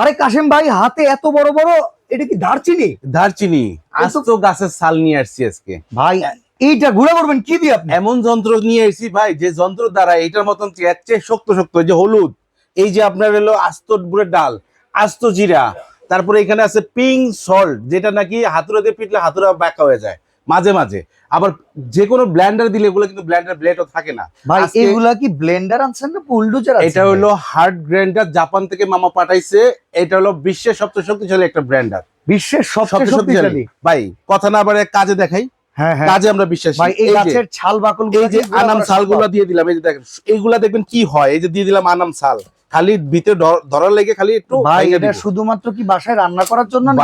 আরে কাশেম ভাই হাতে এত বড় বড় এটা কি দারচিনি? দারচিনি আস্ত গাছের ছাল নিয়ে আসছি আজকে। ভাই এইটা ঘুরে করবেন কি দিয়ে আপনি? এমন যন্ত্র নিয়ে এসেছি ভাই যে যন্ত্র দ্বারা এটার মতন চেয়ে শক্ত শক্ত এই যে হলুদ এই যে আপনার হলো আস্ত গুড়ের ডাল আস্ত জিরা তারপরে এখানে আছে পিঙ্ক সল্ট যেটা নাকি হাতুড়া দিয়ে পিটলে হাতুড়া ব্যাকা হয়ে যায়। মাঝে মাঝে। আবার যে কোনো ব্ল্যান্ডার দিলে এগুলো কিন্তু ব্ল্যান্ডার ব্লেডও থাকে না। ভাই এগুলা কি ব্লেন্ডার আনছেন না বুলডোজার এটা হলো হার্ড গ্রাইন্ডার জাপান থেকে মামা পাঠাইছে। এটা হলো বিশ্বের সবচেয়ে শক্তিশালী একটা ব্র্যান্ডার বিশ্বের সবচেয়ে শক্তিশালী। ভাই কথা না বারে কাজে দেখাই। হ্যাঁ হ্যাঁ। কাজে আমরা বিশ্বাসী। ভাই এই গাছের ছাল বাকল এই যে আনাম সালগুলো দিয়ে দিলাম এই যে দেখেন এইগুলা দেখবেন কি হয়? এই যে দিয়ে দিলাম আনাম সাল খালি ভিতরে ধরার লেগে খালি একটু এটা শুধুমাত্র কি বাসায় রান্না করার জন্য না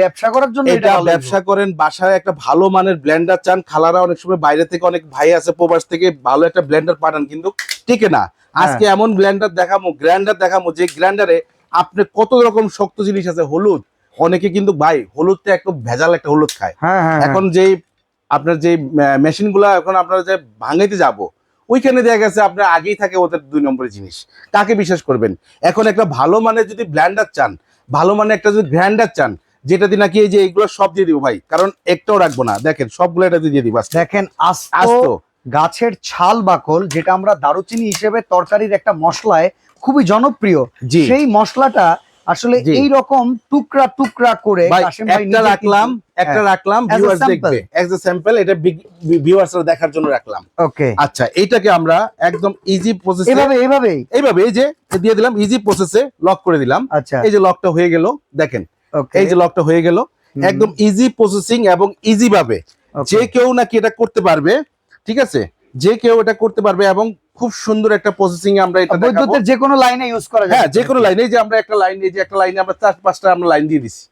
ব্যবসা করার জন্য এটা ব্যবসা করেন বাসায় একটা ভালো মানের ব্লেন্ডার চান খালারা অনেক সময় বাইরে থেকে অনেক ভাই আছে প্রবাস থেকে ভালো একটা ব্লেন্ডার পাঠান কিন্তু ঠিক না। আজকে হ্যাঁ। এমন ব্লেন্ডার দেখামো গ্রাইন্ডার দেখামো যে গ্রাইন্ডারে আপনি কত রকম শক্ত জিনিস আছে হলুদ। অনেকে কিন্তু ভাই হলুদটা একটু ভেজাল একটা হলুদ খায়। হ্যাঁ হ্যাঁ এখন যেই আপনার যে মেশিনগুলা এখন আপনারা যে ভাঙাইতে যাব ওইখানে দেখা গেছে আপনার আগেই থাকে ওদের দুই নম্বরের জিনিস। কাকে বিশ্বাস করবেন? এখন একটা ভালো মানের যদি ব্ল্যান্ডার চান ভালো মানের একটা যদি গ্রাইন্ডার চান যেটা দিয়ে নাকি এই যে এইগুলো সব দিয়ে দিব ভাই কারণ একটাও রাখব না। দেখেন সবগুলো এটা দিয়ে দিব দেখেন আস্ত গাছের ছাল বাকল যেটা আমরা দারুচিনি হিসেবে তরকারির একটা মশলায় খুবই জনপ্রিয়। সেই মশলাটা আসলে এই রকম টুকরা টুকরা করে একটা রাখলাম একটা রাখলাম As ভিউয়ার্স দেখবে। এজ এ স্যাম্পল এটা ভিউয়ার্সরা দেখার জন্য রাখলাম। ওকে আচ্ছা এইটাকে আমরা একদম ইজি প্রসেস এভাবে এভাবেই? এইভাবে এই যে দিয়ে দিলাম ইজি প্রসেসে লক করে দিলাম। আচ্ছা। এই যে লকটা হয়ে গেল দেখেন। এই যে লকটা হয়ে গেল একদম ইজি প্রসেসিং এবং ইজি ভাবে। যে কেউ নাকি এটা করতে পারবে ঠিক আছে? যে কেউ এটা করতে পারবে এবং খুব সুন্দর একটা প্রসেসিং আমরা এটা বৈদ্যুতের যে কোনো লাইনে ইউজ করা যায় হ্যাঁ যে কোনো লাইনে যে আমরা একটা লাইন এই যে একটা লাইনে আমরা চার পাঁচটা আমরা লাইন দিয়ে দিছি।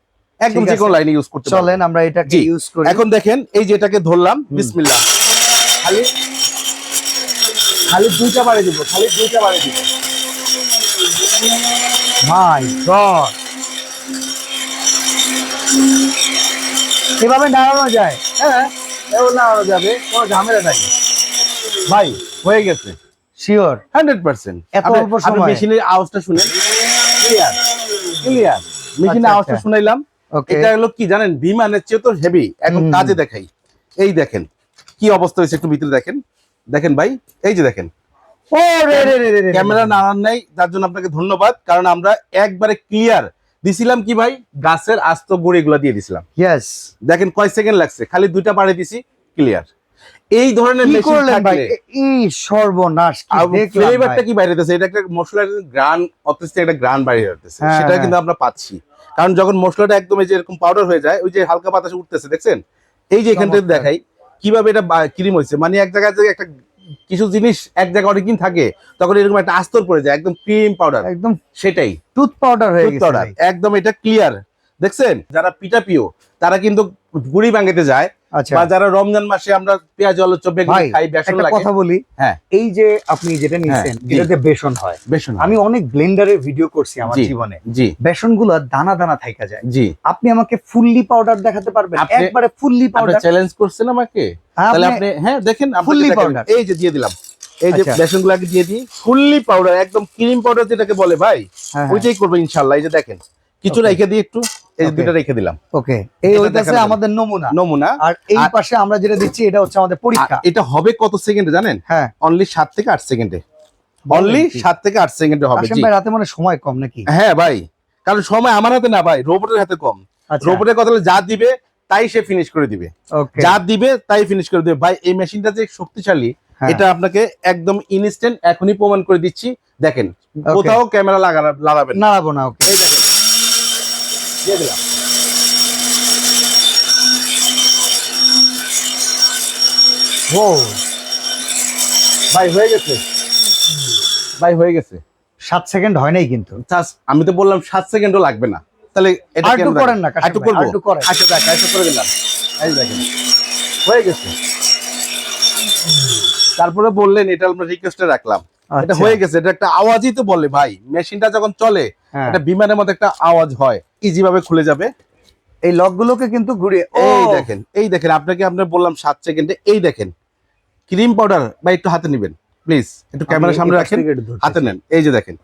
একদম যে কোনো লাইনে ইউজ করতে চলেন আমরা এটাকে ইউজ করি। এখন দেখেন এই যে এটাকে ধরলাম বিসমিল্লাহ। খালি খালি দুইটা বাড়ি দিব খালি দুইটা বাড়ি দিব। মাই গড এভাবে নাড়ানো যায়। হ্যাঁ এও না যাবে কোনো ঝামেলা নাই। ভাই হয়ে গেছে। শিওর হান্ড্রেড পার্সেন্ট এত অল্প সময়ে? মেশিনের আওয়াজটা শুনেন। ক্লিয়ার ক্লিয়ার মেশিনের আওয়াজটা আচ্ছা। শুনাইলাম। এটা হলো কি জানেন? বিমানের চেয়ে তো হেভি এখন কাজে দেখাই। এই দেখেন কি অবস্থা হয়েছে একটু ভিতরে দেখেন। দেখেন ভাই এই যে দেখেন। ক্যামেরা নাড়ান নাই তার জন্য আপনাকে ধন্যবাদ। কারণ আমরা একবারে ক্লিয়ার দিছিলাম কি ভাই? গাছের আস্ত গুঁড়ি গুলা দিয়ে দিছিলাম। দেখেন কয় সেকেন্ড লাগছে? খালি দুইটা বাড়ি দিছি ক্লিয়ার এই ধরনের মেশিন থাকলে এই সর্বনাশ ফ্লেভারটা কি বাইরে হতেছে এটা একটা মশলার গ্রান অতিরিক্ত একটা গ্রান বাইরে হতেছে হ্যাঁ, সেটা হ্যাঁ। কিন্তু আমরা পাচ্ছি। কারণ যখন মশলাটা একদম এই যে এরকম পাউডার হয়ে যায় ওই যে হালকা বাতাসে উঠতেছে দেখছেন? এই যে এখান থেকে দেখাই কীভাবে এটা ক্রিম হয়েছে মানে এক জায়গায় একটা কিছু জিনিস এক জায়গায় অনেকদিন থাকে তখন এরকম একটা আস্তর পড়ে যায় একদম ক্রিম পাউডার একদম সেটাই। টুথ পাউডার হয়ে গেছে পাউডার একদম এটা ক্লিয়ার দেখছেন? যারা পিঠা পিও তারা কিন্তু গুড়ি ভাঙাতে যায় বা যারা রমজান মাসে আমরা পেঁয়াজ আলু চপ খাই বেসন লাগে। কথা বলি। হ্যাঁ। এই যে আপনি যেটা নিছেন। এটাতে বেসন হয়। বেসন আমি অনেক ব্লেন্ডারের ভিডিও করছি আমার জীবনে। জি। দানা দানা থাইকা যায়। জি। আপনি আমাকে ফুললি পাউডার দেখাতে পারবেন। একবারে ফুললি পাউডার চ্যালেঞ্জ করছেন আমাকে? তাহলে আপনি হ্যাঁ দেখেন দেখাই। powder। এই যে দিয়ে দিলাম। এই যে আচ্ছা। বেসন গুলাকে দিয়ে দিই। ফুললি পাউডার একদম ক্রিম পাউডার যেটাকে বলে ভাই হ্যাঁ, ওইটাই করব ইনশাল্লাহ। এই যে দেখেন কিছু. রেখে দিই একটু। এই. দুটো রেখে দিলাম। ওকে এই হইতাছে আমাদের নমুনা। নমুনা। আর এই পাশে আমরা যেটা দিচ্ছি এটা হচ্ছে আমাদের পরীক্ষা। এটা হবে কত সেকেন্ডে জানেন? হ্যাঁ। অনলি সাত থেকে আট সেকেন্ডে। অনলি কি? সাত থেকে আট সেকেন্ডে হবে জি। ভাই রাতে মানে সময় কম নাকি? হ্যাঁ ভাই কারণ সময় আমার হাতে না ভাই রোবটের হাতে কম। আচ্ছা। রোবটের কথা যা দিবে তাই সে ফিনিশ করে দিবে। ওকে যা দিবে তাই ফিনিশ করে দিবে। ভাই এই মেশিনটা যে শক্তিশালী হ্যাঁ। এটা আপনাকে একদম ইনস্ট্যান্ট এখনই প্রমাণ করে দিচ্ছি। দেখেন কোথাও ক্যামেরা লাগাবেন না। নাড়াবো না ওকে এই দেখেন। দিয়ে দিলাম। ও ভাই হয়ে গেছে। ভাই হয়ে গেছে। সাত সেকেন্ড হয় নাই কিন্তু। আমি তো বললাম সাত সেকেন্ডও লাগবে না। তাহলে এটা একটু করেন না একটু করব? একটু করেন। আচ্ছা দেখ আচ্ছা করে দিলাম। এই দেখেন হয়ে গেছে। তারপরে বললেন এটা আমরা রিকোয়েস্টে রাখলাম। এটা আচ্ছা, হয়ে গেছে এটা একটা আওয়াজই তো বলে ভাই। মেশিনটা যখন চলে হ্যাঁ। এটা বিমানের মতো একটা আওয়াজ হয়। ইজি ভাবে খুলে যাবে। এই লক গুলোকে কিন্তু ঘুরিয়ে এই দেখেন এই দেখেন আপনাকে আমরা বললাম সাত সেকেন্ডে এই দেখেন ক্রিম পাউডার বা একটু হাতে নেবেন প্লিজ একটু ক্যামেরার সামনে রাখেন হাতে নেন এই যে দেখেন।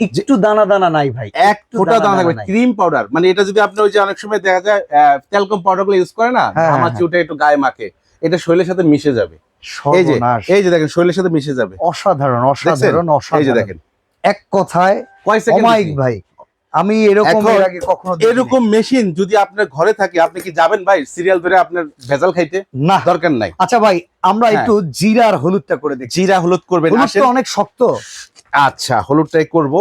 একটু দানা দানা নাই ভাই এক ফোঁটা দানা থাকবে ক্রিম পাউডার মানে এটা যদি আপনি ওই যে অনেক সময় দেখা যায় তেলকম পাউডারগুলো ইউজ করে না হ্যাঁ, আমার হ্যাঁ। চুটে একটু গায়ে মাখে এটা শরীরের সাথে মিশে যাবে। এই যে এই যে দেখেন শরীরের সাথে মিশে যাবে। অসাধারণ অসাধারণ এই যে দেখেন। এক কথায় কয় সেকেন্ড ভাই। আমি এরকম। এরকম মেশিন যদি আপনার ঘরে থাকে আপনি কি যাবেন ভাই? সিরিয়াল ধরে আপনার ভেজাল খাইতে? না। দরকার নাই। আচ্ছা ভাই আমরা হ্যাঁ। একটু জিরা আর হলুদটা করে দেখি। জিরা হলুদ করবেন। অনেক শক্ত। আচ্ছা হলুদটাই করব।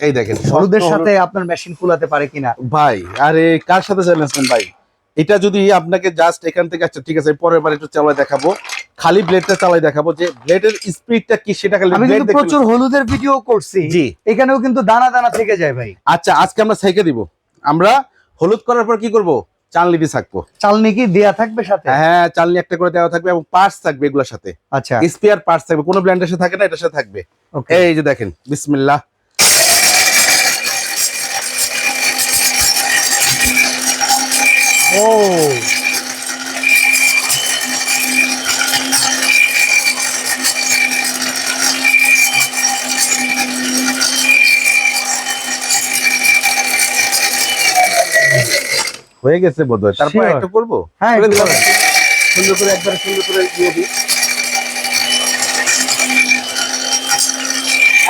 এই দেখেন হলুদের সাথে আপনার মেশিন কুলাতে পারে কিনা? ভাই আরে কার সাথে চালাচ্ছেন ভাই? এটা যদি আপনাকে জাস্ট এখান থেকে আচ্ছা ঠিক আছে পরের বার একটু চালাই দেখাবো। খালি ব্লেডটা চালাই দেখাবো যে ব্লেডের স্পিডটা কি সেটা খালি আমি কিন্তু প্রচুর হলুদের ভিডিও করছি। জি। এখানেও কিন্তু দানা দানা থেকে যায় ভাই। আচ্ছা আজকে আমরা সাইকে দিব। আমরা হলুদ করার পর কি করব? চালনি দিয়ে থাকব। চালনি কি দেয়া থাকবে সাথে? হ্যাঁ চালনি একটা করে দেওয়া থাকবে এবং পার্টস থাকবে এগুলোর সাথে। আচ্ছা। স্পেয়ার পার্টস থাকবে। কোনো ব্র্যান্ডের সাথে থাকে না এটার সাথে থাকবে। ওকে এই যে দেখেন বিসমিল্লাহ। ও। হয়ে গেছে বোধহয়। তারপর একটা করব? হ্যাঁ। সুন্দর করে একবার সুন্দর করে দিয়ে দিই।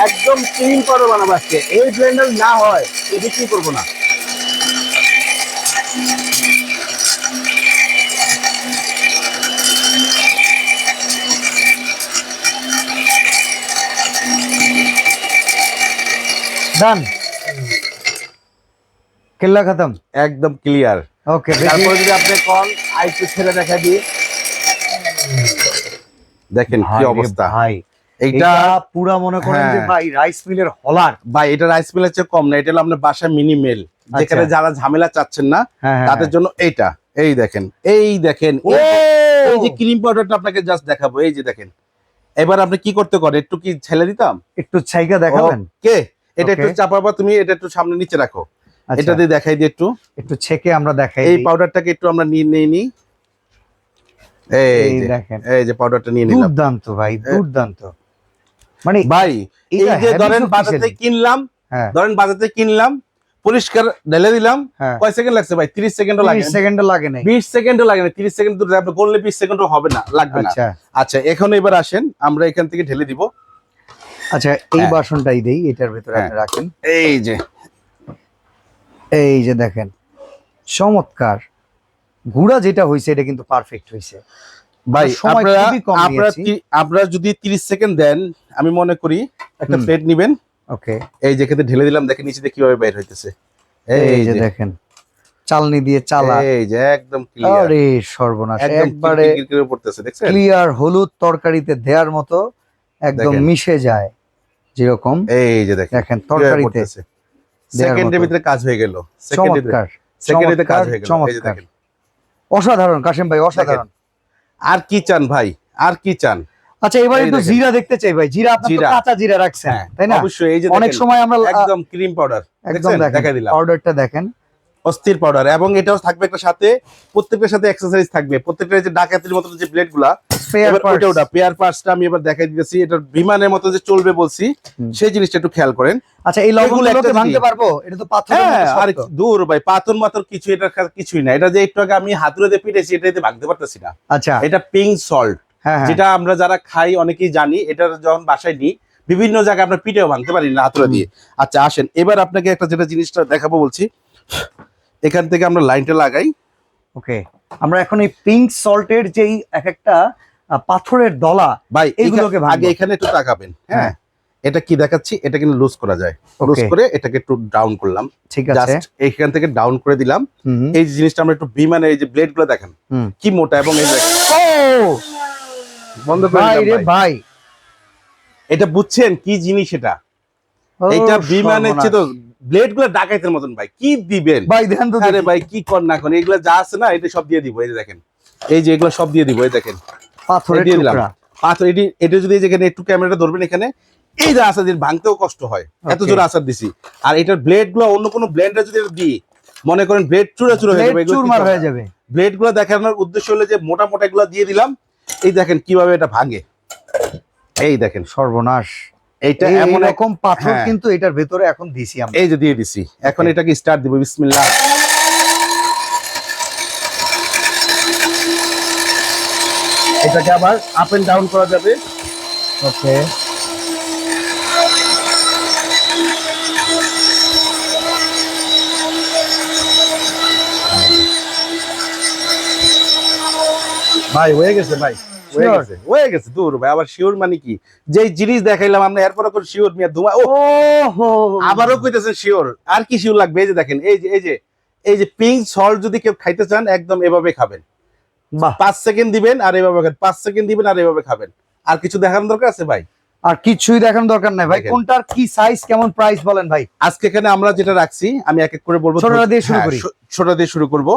একদম ক্লিন করে বানাবো আজকে। এই ব্লেন্ডার না হয় এই বিক্রি করব না? ডান কেল্লা খতম? একদম ক্লিয়ার ওকে তারপরে যদি আপনি কল আইটু ছেড়ে দেখা দিয়ে দেখেন কি অবস্থা। ভাই এটা পুরা মনে করেন যে হ্যাঁ। ভাই রাইস মিলের হলার। ভাই এটা রাইস মিলের চেয়ে কম না এটা হলো আপনার বাসায় মিনি মেল যেখানে যারা ঝামেলা চাচ্ছেন না হ্যাঁ হ্যাঁ, তাদের জন্য এইটা। এই দেখেন এই দেখেন এই- যে ক্রিম পাউডারটা আপনাকে জাস্ট দেখাবো এই যে দেখেন। এবার আপনি কি করতে করেন? একটু কি ছেলে দিতাম? একটু ছাইকা দেখাবেন? কে এটা একটু. চাপাবা তুমি এটা একটু সামনে নিচে রাখো। এটা দিয়ে দেখাই দিই একটু। একটু ছেকে আমরা দেখাই এই পাউডারটাকে একটু আমরা নিয়ে নিয়ে নিই এই এই দেখেন। এই যে পাউডারটা নিয়ে নিলাম। দুর্দান্ত ভাই দুর্দান্ত। মানে ভাই এই যে ধরেন বাজার কিনলাম হ্যাঁ। ধরেন বাজার কিনলাম পরিষ্কার ঢেলে দিলাম হ্যাঁ। কয় সেকেন্ড লাগছে ভাই? 30 সেকেন্ডও লাগে। 30 সেকেন্ডও লাগে নাই। 20 সেকেন্ডও লাগে না 30 সেকেন্ড দূরে আপনি করলে 20 সেকেন্ডও হবে না লাগবে না। আচ্ছা। আচ্ছা এখন এবার আসেন আমরা এখান থেকে ঢেলে দিব। আচ্ছা এই হ্যাঁ। বাসনটাই দেই এটার ভেতরে। আপনি রাখেন। এই যে এই যে দেখেন চমৎকার। গুড়া যেটা হয়েছে এটা কিন্তু পারফেক্ট হয়েছে ভাই আপনারা আপনারা যদি 30 সেকেন্ড দেন আমি মনে করি একটা। প্লেট নেবেন। ওকে। এই যেখানে ঢেলে দিলাম দেখেন নিচে কীভাবে বের হইতেছে। এই যে। দেখেন চালনি দিয়ে চালা। এই যে একদম ক্লিয়ার আরে সর্বনাশ একবারে পড়তেছে দেখছেন? ক্লিয়ার হলুদ তরকারিতে দেওয়ার মতো একদম মিশে যায় যেরকম এই যে দেখেন তরকারিতে সেকেন্ডের ভিতরে কাজ হয়ে গেল। চমৎকার সেকেন্ডের কাজ হয়ে গেল। চমৎকার। অসাধারণ কাশেম ভাই অসাধারণ। আর কি চান ভাই? আর কি চান? আচ্ছা এবারে একটু জিরা দেখতে চাই ভাই। জিরা আপনি তো। কাঁচা জিরা রাখছেন হ্যাঁ তাই না? অবশ্যই। এই যে অনেক সময় আমরা একদম ক্রিম পাউডার একদম দেখা দিলাম। পাউডারটা দেখেন। অস্থির পাউডার এবং এটাও থাকবে একটা সাথে প্রত্যেকটার সাথে এক্সারসাইজ থাকবে। প্রত্যেকটা যে ডাকাতির মতো যে ব্লেডগুলা পেয়ার পার্টসটা আমি এবার দেখাই দিতেছি। এটা বিমানের মতো যে চলবে বলছি সেই জিনিসটা একটু খেয়াল করেন। আচ্ছা এই লবণগুলোকে ভাঙতে পারব? এটা তো পাথর হ্যাঁ আর দূর ভাই পাথর মাথর কিছু এটা কিছুই না। এটা যে একটু আগে আমি হাতুড়ে দিয়ে পিটেছি ভাঙতে পারতেছি না। আচ্ছা। এটা পিঙ্ক সল্ট হ্যাঁ হ্যাঁ। যেটা আমরা যারা খাই অনেকেই জানি এটা যখন বাসায় নিই বিভিন্ন জায়গায় আমরা পিঠেও ভাঙতে পারি না হাতুড়া দিয়ে। আচ্ছা আসেন। এবার আপনাকে একটা যেটা জিনিসটা দেখাবো বলছি। এখান থেকে আমরা লাইনটা লাগাই ওকে আমরা এখন এই পিঙ্ক সল্টের যেই এক একটা পাথরের দলা ভাই এইগুলোকে। আগে এখানে একটু তাকাবেন হ্যাঁ হ্যাঁ। এটা কি দেখাচ্ছি এটা কিন্তু লুজ করা যায় লুজ করে এটাকে একটু ডাউন করলাম ঠিক আছে এইখান থেকে ডাউন করে দিলাম। এই জিনিসটা আমরা একটু বিমানের এই যে ব্লেডগুলো দেখেন। কি মোটা এবং এই বন্ধ করে ভাই রে ভাই। ভাই এটা বুঝছেন কি জিনিস এটা এটা বিমানের চেয়ে তো। ব্লেডগুলো ডাকাইতের মতন ভাই। কি দিবেন? ভাই ধ্যান তো আরে ভাই কি কর না কর এগুলো যা আছে না এটা সব দিয়ে দিব এই দেখেন। এই যে এগুলো সব দিয়ে দিব এই দেখেন। পাথরের এই দিয়ে দিলাম। পাথর এটি এটা যদি যেখানে একটু ক্যামেরাটা ধরবেন এখানে এই যে আসার ভাঙতেও কষ্ট হয়। এত. জোরে আসার দিছি। আর এটার ব্লেডগুলো অন্য কোনো ব্লেন্ডার যদি দিই মনে করেন ব্লেড চুরা চুরা হয়ে যাবে চুরমার হয়ে যাবে। ব্লেডগুলো দেখানোর উদ্দেশ্য হলো যে মোটা মোটা গুলো দিয়ে দিলাম। এই দেখেন কীভাবে এটা ভাঙে। এই দেখেন। সর্বনাশ। এইটা এই এমন রকম পাথর হ্যাঁ। কিন্তু এটার ভেতরে এখন দিছি আমরা। এই যে দিয়ে দিছি। এখন এটাকে স্টার্ট দিব বিসমিল্লাহ। এটাকে আবার আপ এন্ড ডাউন করা যাবে। ওকে ভাই হয়ে গেছে ভাই। হয়ে গেছে হয়ে গেছে দূর ভাই আবার শিওর মানে কি? জিনিস দেখাইলাম আমরা এরপরে কোন শিওর মিয়া ধুমা ও! আবারও কইতেছেন শিওর আর কি শিওর লাগবে? এই যে দেখেন এই যে এই যে এই যে পিঙ্ক সল্ট যদি কেউ খাইতে চান একদম এভাবে খাবেন। বাহ! পাঁচ সেকেন্ড দিবেন আর এভাবে খাবেন পাঁচ সেকেন্ড দিবেন আর এভাবে খাবেন। আর কিছু দেখানোর দরকার আছে ভাই? আর কিছুই দেখানোর দরকার নাই ভাই। কোনটার কি সাইজ কেমন প্রাইস বলেন ভাই? আজকে এখানে আমরা যেটা রাখছি আমি এক এক করে বলব ছোটটা দিয়ে শুরু হ্যাঁ, করি। ছো- ছোটটা দিয়ে শুরু করব।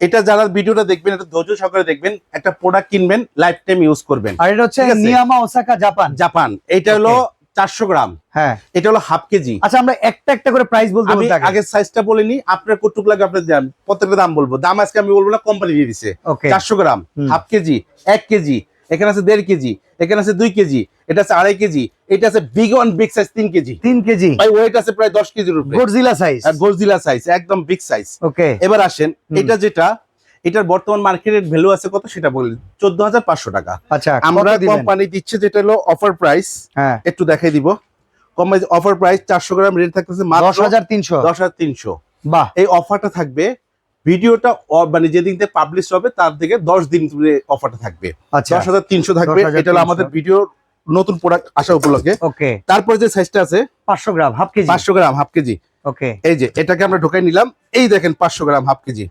এটা যারা ভিডিওটা দেখবেন এটা ধৈর্য সহকারে দেখবেন একটা প্রোডাক্ট কিনবেন লাইফ টাইম ইউজ করবেন। আর এটা হচ্ছে নিয়ামা ওসাকা জাপান জাপান এটা হলো চারশো গ্রাম। হ্যাঁ। এটা হলো হাফ কেজি। আচ্ছা আমরা একটা একটা করে প্রাইস বলতে আমি আগে। সাইজটা বলিনি আপনার কতটুকু লাগে আপনার দাম প্রত্যেকটা দাম বলব। দাম আজকে আমি বলব না কোম্পানি দিয়ে দিছে। চারশো গ্রাম হাফ কেজি এক কেজি এখানে আছে দেড় কেজি এখানে আছে দুই কেজি এটা আছে আড়াই কেজি এটা আছে বিগ ওয়ান বিগ সাইজ তিন কেজি। তিন কেজি। ভাই ওয়েট আছে প্রায় দশ কেজির উপরে। সাইজ গোলজিলা সাইজ একদম বিগ সাইজ ওকে এবার আসেন এটা যেটা এটার বর্তমান মার্কেটের ভ্যালু আছে কত সেটা বলি চোদ্দ হাজার পাঁচশো টাকা। আচ্ছা আমরা? কোম্পানি দিচ্ছে যেটা হলো অফার প্রাইস হ্যাঁ। একটু দেখাই দিব। কোম্পানি অফার প্রাইস চারশো গ্রাম রেট থাকতেছে দশ হাজার তিনশো। দশ হাজার তিনশো। বাহ। এই অফারটা থাকবে ভিডিওটা মানে যেদিন থেকে পাবলিশ হবে তার থেকে দশ দিন অফারটা থাকবে। আচ্ছা। দশ হাজার তিনশো থাকবে। এটা হলো আমাদের ভিডিও নতুন প্রোডাক্ট আসা উপলক্ষে। ওকে তারপরে যে সাইজটা আছে পাঁচশো গ্রাম হাফ কেজি। পাঁচশো গ্রাম হাফ কেজি। ওকে এই যে এটাকে আমরা ঢোকাই নিলাম। এই দেখেন পাঁচশো গ্রাম হাফ কেজি।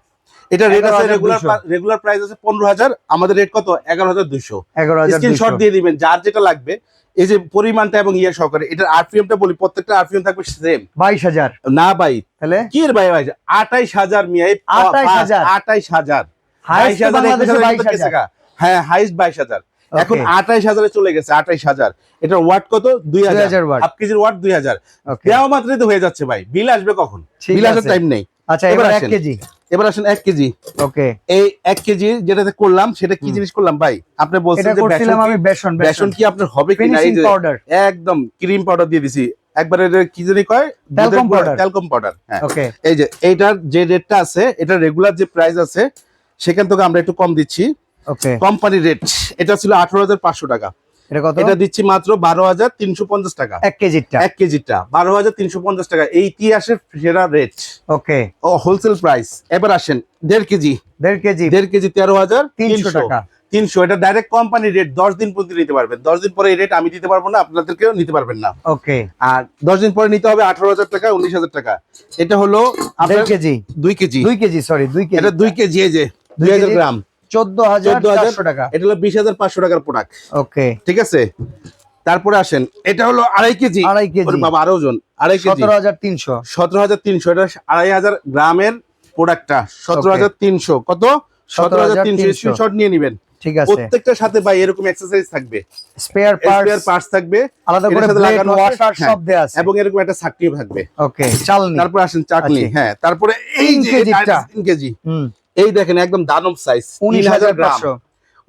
এটা রেট আছে রেগুলার রেগুলার প্রাইস আছে পনেরো হাজার। আমাদের রেট কত? এগারো হাজার দুইশো। এগারো হাজার স্ক্রিনশট দিয়ে দিবেন যার যেটা লাগবে এই যে পরিমাণটা এবং ইয়ে সহকারে এটার আরপিএমটা বলি প্রত্যেকটা আরপিএম থাকবে সেম বাইশ হাজার। না ভাই তাহলে? কি এর ভাই ভাই আঠাইশ হাজার মিয়া এই 28,000 আটাইশ হাজার। বাইশ হাজার হ্যাঁ হাইস্ট বাইশ হাজার। এখন Okay. আঠাইশ হাজারে চলে গেছে আঠাইশ হাজার। এটার ওয়াট কত? দুই হাজার। 2000 watt। হাফ কেজির ওয়াট দুই হাজার। দেওয়া মাত্রই তো হয়ে যাচ্ছে ভাই। বিল আসবে কখন? বিল আসার টাইম নেই। আচ্ছা এবার এক কেজি। এবার আসেন এক কেজি। ওকে। এই এক কেজি যেটাতে করলাম সেটা কি জিনিস করলাম ভাই? আপনি বলছেন যে করছিলাম বেসন আমি কি- বেসন। বেসন কি আপনার হবে কি না পাউডার একদম ক্রিম পাউডার দিয়ে দিছি। একবারে এটা কি জানি কয়। ট্যালকম পাউডার হ্যাঁ। ওকে। এই যে এইটার যে রেটটা আছে এটা রেগুলার যে প্রাইস আছে সেখান থেকে আমরা একটু কম দিচ্ছি। ওকে। কোম্পানি রেট এটা ছিল আঠারো হাজার পাঁচশো টাকা। এটা কত? এটা দিচ্ছি মাত্র বারো হাজার তিনশো পঞ্চাশ টাকা। এক কেজিটা এক কেজিটা বারো হাজার তিনশো পঞ্চাশ টাকা। এই ইতিহাসের সেরা রেট ওকে। ও হোলসেল প্রাইস এবার আসেন দেড় কেজি। দেড় কেজি। দেড় কেজি তেরো হাজার তিনশো টাকা। তিনশো এটা ডাইরেক্ট কোম্পানি রেট দশ দিন পর্যন্ত নিতে পারবেন। দশ দিন পরে এই রেট আমি দিতে পারব না আপনাদেরকেও নিতে পারবেন না। ওকে। আর দশ দিন পরে নিতে হবে আঠারো হাজার টাকা উনিশ হাজার টাকা। এটা হলো কেজি। দুই কেজি। দুই কেজি সরি দুই কেজি। এটা দুই কেজি এই যে দুই হাজার গ্রাম। চোদ্দ হাজার 14,000 চারশো টাকা। এটা হলো বিশ হাজার পাঁচশো টাকার প্রোডাক্ট ওকে ঠিক আছে? তারপরে আসেন এটা হলো আড়াই কেজি। আড়াই কেজি। বাবা আরও ওজন আড়াই কেজি। সতেরো হাজার তিনশো। সতেরো হাজার তিনশো এটা আড়াই হাজার গ্রামের প্রোডাক্টটা সতেরো হাজার তিনশো কত? সতেরো হাজার তিনশো 17,300 স্ক্রিনশট নিয়ে নেবেন। ঠিক আছে। প্রত্যেকটার সাথে ভাই এরকম এক্সারসাইজ থাকবে। স্পেয়ার স্পেয়ার পার্টস পার্টস থাকবে। আলাদা করে লাগানো ওয়াশার হ্যাঁ। সব দেয়া আছে। এবং এরকম একটা থাকবে। ওকে চালনি। তারপর আসেন আচ্ছা। হ্যাঁ তারপরে এই যে কেজিটা। তিন কেজি। হুম। এই দেখেন একদম দানব সাইজ উনিশ হাজার গ্রাম।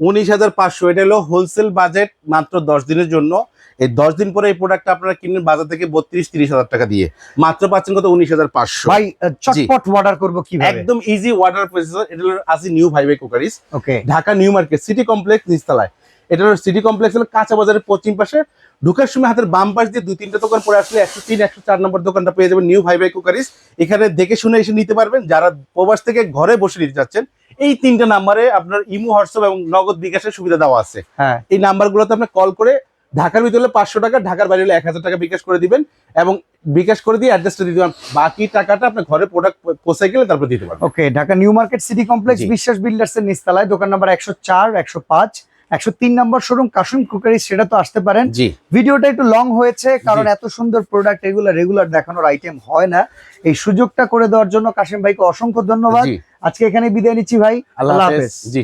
উনিশ হাজার পাঁচশো এটা হলো হোলসেল বাজেট মাত্র দশ দিনের জন্য। এই দশ দিন পরে এই প্রোডাক্ট আপনারা কিনবেন বাজার থেকে বত্রিশ তিরিশ হাজার টাকা দিয়ে। মাত্র পাচ্ছেন কত? উনিশ হাজার পাঁচশো। ভাই চটপট অর্ডার করব কি একদম ইজি ওয়াটার প্রসেসর এটা হলো আসি new vibe cookeries okay Dhaka new market city complex নিচতলায়। এটা হলো সিটি কমপ্লেক্স হলো কাঁচা বাজারের পশ্চিম পাশে। ঢুকার সময় হাতের বাম পাশ দিয়ে দুই তিনটা দোকান পরে আসলে একশো তিন একশো চার নম্বর দোকানটা পেয়ে যাবেন নিউ ভাই ভাই কুকারিস এখানে দেখে শুনে এসে নিতে পারবেন যারা প্রবাস থেকে ঘরে বসে নিতে চাচ্ছেন এই তিনটা নাম্বারে আপনার ইমো হোয়াটসঅ্যাপ এবং নগদ বিকাশের সুবিধা দেওয়া আছে। হ্যাঁ। এই নাম্বারগুলোতে আপনি কল করে ঢাকার ভিতরে হলে পাঁচশো টাকা ঢাকার বাইরে হলে এক হাজার টাকা বিকাশ করে দিবেন এবং বিকাশ করে দিয়ে অ্যাড্রেসটা দিতে পারেন বাকি টাকাটা আপনার ঘরে প্রোডাক্ট পৌঁছে গেলে তারপর দিতে পারবেন। Okay Dhaka new market city complex Biswas builders এর নিচতলায় দোকান নাম্বার একশো চার একশো পাঁচ। একশো তিন নম্বর শোরুম কাশুন কুকারি সেটা তো আসতে পারেন। ভিডিওটা একটু লং হয়েছে কারণ এত সুন্দর প্রোডাক্ট এগুলো রেগুলার দেখানোর আইটেম হয় না। এই সুযোগটা করে দেওয়ার জন্য কাশিম ভাইকে অসংখ্য ধন্যবাদ। আজকে এখানে বিদায় নিচ্ছি ভাই। আল্লাহ হাফেজ। জি।